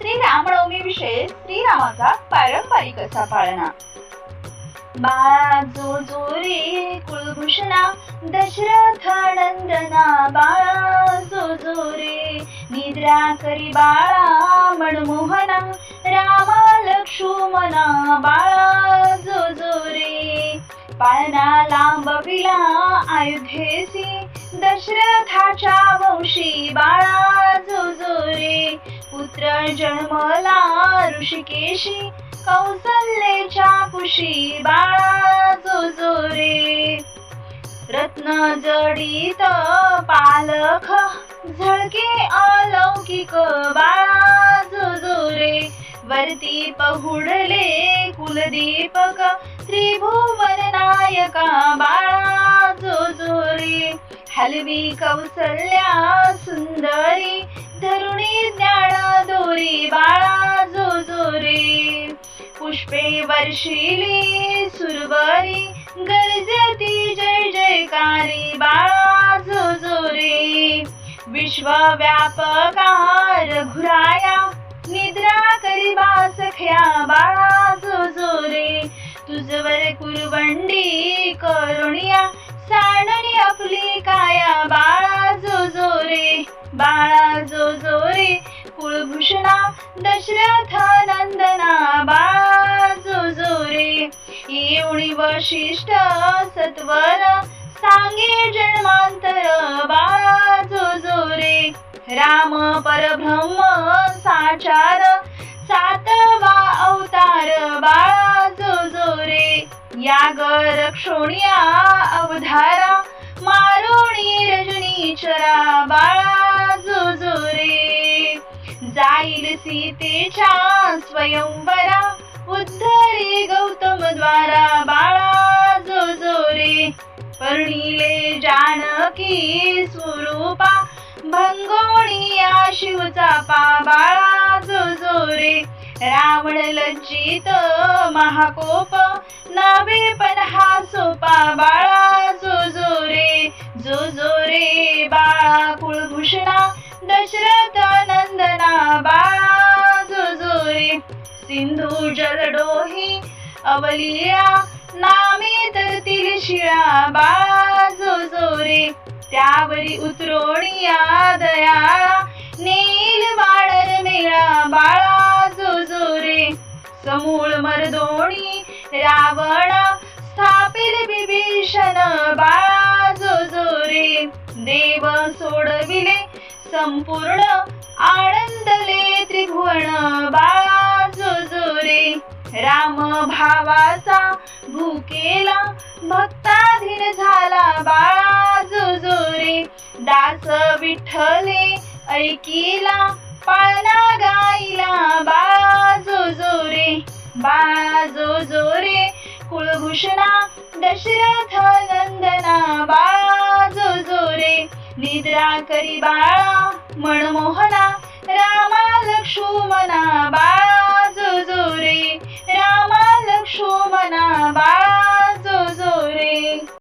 श्रीरामनवमी विषयी श्रीरामाचा पारंपरिक असा पाळणा. बाळा जो कुलभूषणा दशरथ नंदना बाळा जो निद्रा करी बाळा मनमोहना रामा लक्ष्मणा बाळा जो जो रे पाळणा लांबविला अयोध्येसी दशरथाच्या वंश पुत्र जन्मला ऋषिकेशी कौसल्येच्या कुशी बाळा जो जो रे रत्न जडित पालख झळके अलौकिक बाळा जो जो रे वरती पहुडले कुलदीपक त्रिभुवन नायका बाळा जो जो रे हलवी कौसल्या सुंदरी धरुणी ज्ञान दोरी बाळा जो जो रे पुष्पे वर्षिली सुरवरी गरजती जय जयकारी बाळा जो जो रे विश्वव्यापका रघुराया निद्रा करी सख्या बाळा जो जो रे तुझवर कुरवंडी आपली काया बाळा जो जो रे बाळा जो जो रे कुळभूषणा दशरथ नंदना बाळा जो जो रे एवढी वशिष्ठ सत्वर सांगे जन्मांतर बाळा जो जो रे राम परब्रह्म साचार सातवा अवतार बाळा जो जो रे याग रक्षोणिया अवधारा मारोणी रजनीचरा बाळा जो जाईल सीतेच्या स्वयंवरा उद्धरे गौतम द्वारा बाळा जो पर्णिले जानकी स्वरूपा भंगोणिया शिवचापा बाळा जो बाळा रे रावण लज्जित महाकोप नावे पण हा सोपा बाळा सिंधू जलडोही अवलिया नामे तरतील शिळा बाजो जोरे. त्यावरी उतरोणिया दयाळा नील वाडर मेळा बाळा जो जोरे. समूळ मरदोणी रावण स्थापिल विभीषण बाळा जो जोरे. देव सोडविले संपूर्ण आनंदले त्रिभुवन बाळा राम भावाचा भूकेला भक्ताधीन झाला बाळा जुजुरे. दास विठ्ठले ऐकिला पाळणा गाईला बाळा जुजुरे. बाळा जुजुरे कुलभूषणा दशरथ नंदना बाळा जुजुरे. निद्रा करी बाळा मनमोहना रामा लक्ष्मणा बाळा